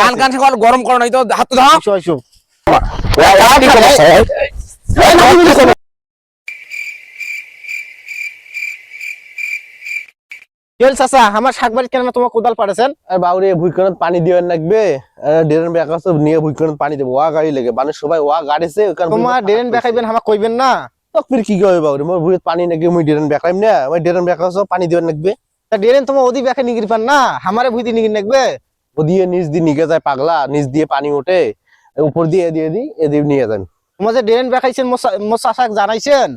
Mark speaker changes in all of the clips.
Speaker 1: কান কান সকাল গরম করো নাই তো হাত
Speaker 2: চাচা আমার কেন তোমার কোদাল পাড়েছেন?
Speaker 3: বাউরে ভুইকণত পানি দিবেন লাগবে ডেরেন ব্যাগ আছে নিয়ে ভুইকণত পানি দেবো। ওয়া গাড়ি লাগে মানে সবাই ওয়া গাড়িছে
Speaker 2: তোমার ডেরেন বেখাইবেন আমাক কইবেন না?
Speaker 3: তকবির কি কই বাউরে মোর ভুইত পানি নাকি মুই ডেরেন বেকাইম না। মই ডেরেন ব্যাগ আছে পানি দিবেন লাগবে
Speaker 2: তা ডেরেন তোমার ওদি বেখে নিগির পান না? আমারে ভুইতি নিগির নেকবে?
Speaker 3: ও দিয়ে নিচ দিয়ে নিগে যায় পাগলা নিচ দিয়ে পানি ওঠে উপর দিয়ে দিয়ে দি এ দিয়ে নিয়ে যান।
Speaker 2: তোমার যে ডেরেন বেখাইছেন মোর চা- চাচাক জানাইছেন?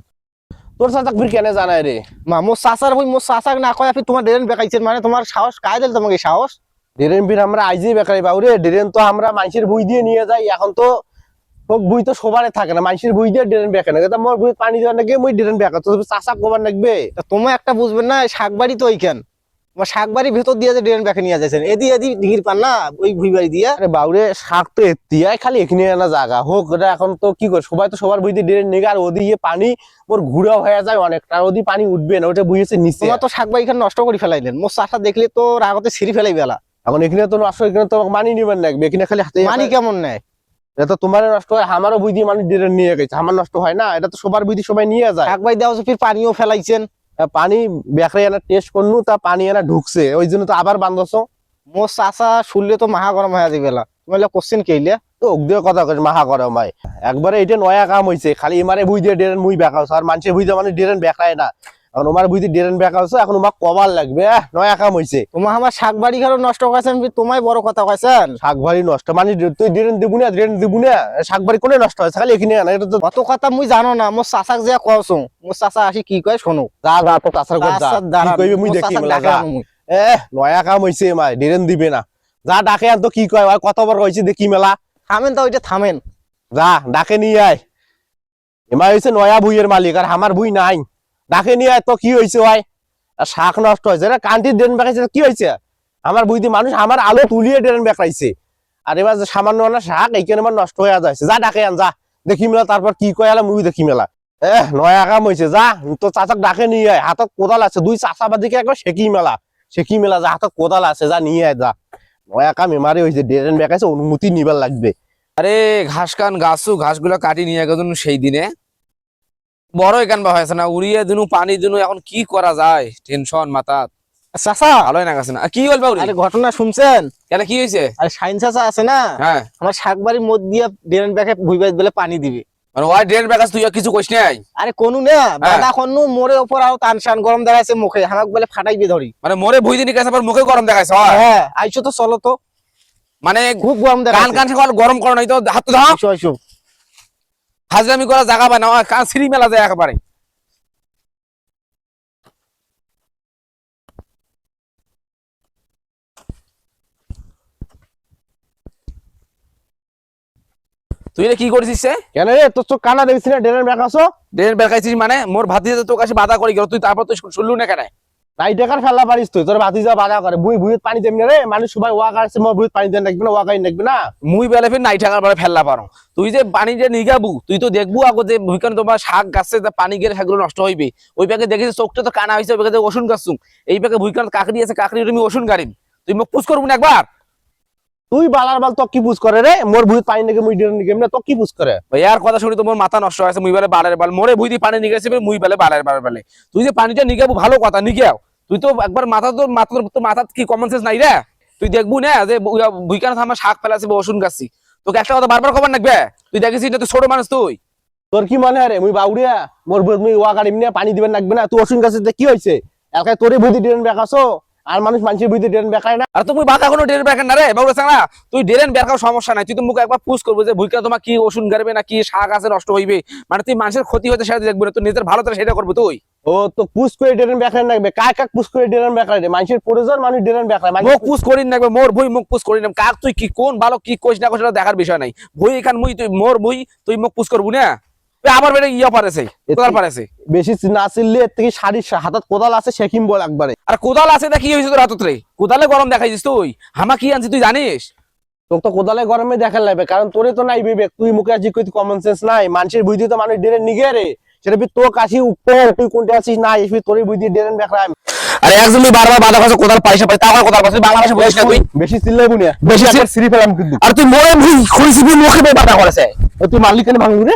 Speaker 3: তোর সাথে তকবির কেন জানাই রে?
Speaker 2: মা মোর চাচার বই মোর চাচাক না কয় আপনি তোমার ডেরেন বেখাইছেন মানে তোমার সাহস কায় দিল তোমাকে সাহস?
Speaker 3: ডেরেন বির আমরা আইজেই বেকারি বাউরে ডেরেন তো আমরা মানুষের বই দিয়ে নিয়ে যাই এখন তো হোক বই তো সবারে থাকে না মানুষের বই দিয়ে ডেরেন বেকে না। তা মোর বই পানি দেওয়ার নাকি মুই ডেরেন বেকা তো চাষা কবার লাগবে
Speaker 2: তা তোমার একটা বুঝবেন না শাকবাড়ি তো ওইখান। তোমার শাকবাড়ির ভেতর দিয়ে যে ড্রেন ব্যাকে নিয়ে যাচ্ছেন এদি এদি নিগির পান না? ওই ভুই বাড়ি দিয়ে?
Speaker 3: আরে বাউরে শাক তো এতিয়াই খালি এখানে আনা জায়গা হোক ওটা এখন তো কি করে সবাই তো সবার বইতে ডেরেন নিগে আর ওদিকে পানি মোর ঘুরা হয়ে যায় অনেকটা ওদি পানি উঠবে না ওটা বুঝেছে নিচে।
Speaker 2: তোমার তো শাকবাড়ি খান নষ্ট করে ফেলাইলেন। মোর চাষা দেখলে তো রাগতে ছিঁড়ি ফেলাই বেলা
Speaker 3: এখন এখানে তো নষ্ট এখানে তো মানি নিবেন লাগবে এখানে খালি হাতে
Speaker 2: মানি কেমন নেয়?
Speaker 3: এটা তো তোমার নষ্ট হয় আমারও বুঝি মানুষ ডেরেন নিয়ে গেছে আমার নষ্ট হয় না এটা তো সবার বুঝি সবাই নিয়ে যায়।
Speaker 2: শাকবাড়ি দেওয়া হচ্ছে ফির পানিও ফেলাইছেন।
Speaker 3: পানি বেখরে এনা টেস্ট করলু তা পানি এনা ঢুকছে। ওই জন্য তো আবার বান্ধছ
Speaker 2: মো চাষা শুনলে তো মাহা গরম হয়ে যাবে তুমি তোমার কোশ্চেন কেইলে?
Speaker 3: তো অগ্দিও কথা কইছে মাহা গরম হয়। একবারে এটা নয়া কাম হইছে খালি ইমারে বুঝ দিয়ে ডেরেন মুই বেখাও আর মানুষের বুঝ দিয়ে মানে ডেরেন বেখায় না। এখন ওমার বুঝ এখন কবার লাগবে নয়া কাম হইছে।
Speaker 2: তোমার আমার শাকবাড়ি ঘর নষ্ট করেছেন তোমায় বড় কথা কয়েছেন
Speaker 3: শাক ভারি নষ্ট মানে তুই ডেরেন দিবু না ডেরেন দিবু না শাক ভারি কোনে নষ্ট হয়েছে খালি এখানে এটা তো
Speaker 2: অত কথা মুই জানো না মোর চাচাক যে কওছো মোর চাচা আসি কি কয় শোনো
Speaker 3: যা যা তো যা।
Speaker 2: চাচার
Speaker 3: কি কইবে মুই দেখি যা। এ নয়া কাম হইছে মাই ডেরেন দিবে না। যা ডাকে আন তো কি কয় ওই কতবার কইছে দেখি মেলা।
Speaker 2: থামেন তো ওইটা থামেন।
Speaker 3: যা ডাকে নিয়ে আয়। এমা হয়েছে নয়া বুইয়ের মালিক আর আমার বুই নাই। ডাকে নিয়ে তো কি হয়েছে ভাই? শাক নষ্ট হয়েছে। রে কান্তির ড্রেন বেকাইছে, কি হয়েছে? আমার বুঝতে মানুষ আমার আলো তুলিয়ে ড্রেন বেকাইছে। আর এবার সামান্য না শাক, এইখানে আমার নষ্ট হয়ে যাচ্ছে। যা ডাকে আন, যা। দেখি মেলা, তারপর কি কয় আলা মুই দেখি মেলা। এ নয়া কাম হয়েছে, যা। তো চাচাক ডাকে নিয়ে আয়, হাতত কোদাল আছে। দুই চাচা বাদিকে একবার সেকি মেলা। সেকি মেলা, যা, হাতত কোদাল আছে, যা, নিয়ে আয়, যা। নয়া কাম, এমারে হয়েছে, ড্রেন বেকাইছে, অনুমতি নিবার লাগবে।
Speaker 1: আরে, ঘাস কান, গাছু ঘাসগুলো কাটি নিয়ে গেছুন সেই দিনে। বড় এখান বা হয়েছে না উড়িয়ে দিনু পানি দিনু এখন কি করা যায়? টেনশন মাথা
Speaker 2: চাচা!
Speaker 1: ভালোই না। গেছে না কি বলবা
Speaker 2: আরে ঘটনা শুনছেন?
Speaker 1: কেন কি হয়েছে
Speaker 2: আরে সাইন চাচা আছে না?
Speaker 1: হ্যাঁ।
Speaker 2: আমার শাকবাড়ির মধ্যে দিয়ে ড্রেন ব্যাকে ভুই বাড়ি পানি দিবে।
Speaker 1: মানে ওই ড্রেন ব্যাগাস তুই কিছু কইস নাই?
Speaker 2: আরে কোনো না মোরে আরও গরম দেখাইছে মুখে হামাক বলে ফাটাইবে ধরি।
Speaker 1: মানে মোরে ভুই দিন গেছে আবার মুখে গরম দেখাইছে হয়।
Speaker 2: হ্যাঁ তো চলো তো।
Speaker 1: মানে
Speaker 2: খুব গরম দেখাইছে।
Speaker 1: কান গরম করো নাই তো হাত তো দাও হাজরামি করা জায়গা পায় না কান সিঁড়ি মেলা যায় একেবারে। তুই কি করছিস সে
Speaker 3: কেন রে? তোর চোখ কানা দেখছি না? ড্রেনের বেকাছো
Speaker 1: ড্রেন বেরকাইছিস মানে? মোর ভাতি তোর কাছে বাধা করে গেল তুই তারপর তুই শুনলু না কেন?
Speaker 3: নাই টাকার ফেলা পারিস তুই। তোর ভাতি যা বাধা করে। বুই বুইত পানি দেবি না রে। মানুষ সবাই ওয়া কাটছে মোর বুইত পানি দেন রাখবি না রাখবি না।
Speaker 1: মুই বেলে ফির নাই পরে ফেললা পারো। তুই যে পানি যে নিগাবু তুই তো দেখবু আগো যে ভূমিকান তোমার শাক গাছে যে পানি গেলে নষ্ট হইবে। ওই প্যাকে দেখেছি চোখটা তো কানা হয়েছে ওই প্যাকে ওষুন গাছুম। এই প্যাকে ভূমিকান কাকড়ি আছে কাকড়ি তুমি তুই মুখ পুষ করব না একবার?
Speaker 3: তুই বালার বাল তো কি পুষ করে রে? মোর বুইত পানি নাকি মুই ডেন নিকে তো কি করে?
Speaker 1: ভাই আর কথা শুনি তোমার মাথা নষ্ট হয়েছে মুই বেলে বালের বাল। মোরে বুঝি পানি নিগেছে মুই বেলে বালের বালের বেলে। তুই যে পানিটা নিগাবু ভালো কথা নিগাও। তুই তো একবার মাথা তোর মাথা তোর মাথা কি কমন সেন্স নাই রে? তুই দেখবু না যে ভুইকানা আমার শাক ফেলাছে বসুন গাছি। তোকে একটা কথা বারবার খবর লাগবে তুই দেখিস না তুই ছোট মানুষ তুই।
Speaker 3: তোর কি মনে আরে মুই বাউরিয়া মোর মুই ওয়া গাড়ি পানি দিবেন লাগবে না? তুই ওষুন গাছে কি হয়েছে এলাকায় তোরে বুদ্ধি দিবেন বেকাছো? আর মানুষ মানুষের বুঝি ডেন বেকায় না।
Speaker 1: আর তুমি বাঁকা কোনো ডেরেন ব্যাকেন না রে বাবু না তুই ডেরেন সমস্যা নাই। তুই তো মুখে একবার পুষ করব যে ভুইকা তোমার কি ওষুধ গারবে না কি শাক আছে নষ্ট হইবে? মানে তুই মানুষের ক্ষতি হতে সেটা দেখব না তুই নিজের ভালো তো সেটা করব তুই।
Speaker 3: ও তো পুষ করে ডেন বেকায় রাখবে কাক কাক পুষ করে ডেন বেকায় রে? মানুষের প্রয়োজন মানুষ ডেন বেকায়
Speaker 1: মুখ পুষ করি না মোর ভুই মুখ পুষ করি না কাক তুই কি কোন ভালো কি কোচ না কোচ দেখার বিষয় নাই। ভুই এখান মুই তুই মোর ভুই তুই মুখ পুষ করব না? আমার বেড়ে ইয়া পারেছে কোদাল পারেছে।
Speaker 3: বেশি না চিনলে এর থেকে শাড়ির হাতত কোদাল আছে সেকিম বল একবারে।
Speaker 1: আর কোদাল আছে দেখি হয়েছে তোর হাতত রে। কোদালে গরম দেখাইছিস তুই। হামা কি আনছি তুই জানিস?
Speaker 3: তোর তো কোদালে গরমে দেখা লাগবে কারণ তোরে তো নাই বিবেক তুই মুখে আছি কই কমন সেন্স নাই। মানুষের বুঝি তো মানুষ ডেরে নিগে রে। সেটা তো কাশি উপর তুই কোনটা আছিস না এসবি তোরে বুঝি ডেরেন বেকরাম
Speaker 1: আরে একজন বারবার বাধা খাচ্ছে কোথার পয়সা পাই তাও কোথার পাশে বাংলাদেশে বলিস না তুই।
Speaker 3: বেশি চিল্লাই বুনি
Speaker 1: বেশি
Speaker 3: সিঁড়ি ফেলাম কিন্তু।
Speaker 1: আর তুই মোরে ভুই খুঁড়িছি মুখে বাধা করেছে।
Speaker 3: তুই মালিক কেন ভাঙলু রে?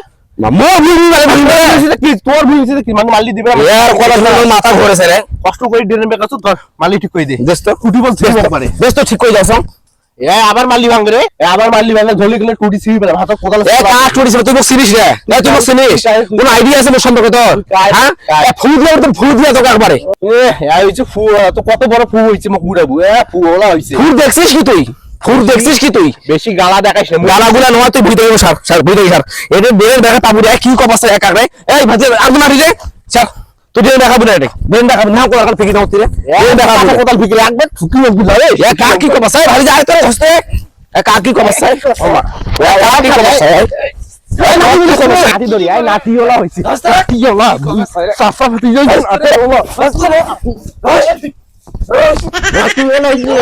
Speaker 1: ভুই মানে মাথা ঘুরেছে রে।
Speaker 3: কষ্ট করে ড্রেন তোর ঠিক করে দে।
Speaker 1: করে যাও
Speaker 3: আবার ভাঙবে রে। আবার ভাঙলে গেলে টুটি কোদাল
Speaker 1: এ কাজ তুই রে? এ তুই কোন আইডিয়া আছে মোর সম্পর্কে তোর? হ্যাঁ?
Speaker 3: কাজ।
Speaker 1: ফুল দিয়ে তো ফুল দিয়ে তোকে একবারে।
Speaker 3: এ এ হইছে ফু তো কত বড় ফু হইছে এ ফু ওলা হইছে।
Speaker 1: ফুল দেখছিস কি তুই? ফুল দেখছিস কি তুই
Speaker 3: বেশি গালা দেখাইছ না
Speaker 1: গালা গুলা নয় তুই ভুই দেখব স্যার স্যার দেখি স্যার এটা বেরের দেখা পাবো রে কি কপ আছে একা রে এই ভাজে আর না রে স্যার তুই দিয়ে দেখাবো না রে বেরেন দেখাবো না কোলা কাল ফিকি দাও তুই রে বেরেন দেখাবো না।
Speaker 3: কোদাল ফিকে একবার ঠুকি মোক বুঝা রে
Speaker 1: এ কার কি কপ আছে ভাই যায় তোর হস্তে এ কার কি কপ আছে ওমা এ কি কপ আছে
Speaker 3: এই নাতি বলি কোন নাতি ওলা হইছে নাতি ওলা সাফা ফাটি যাই নাতি ওলা নাতি ওলা হইছে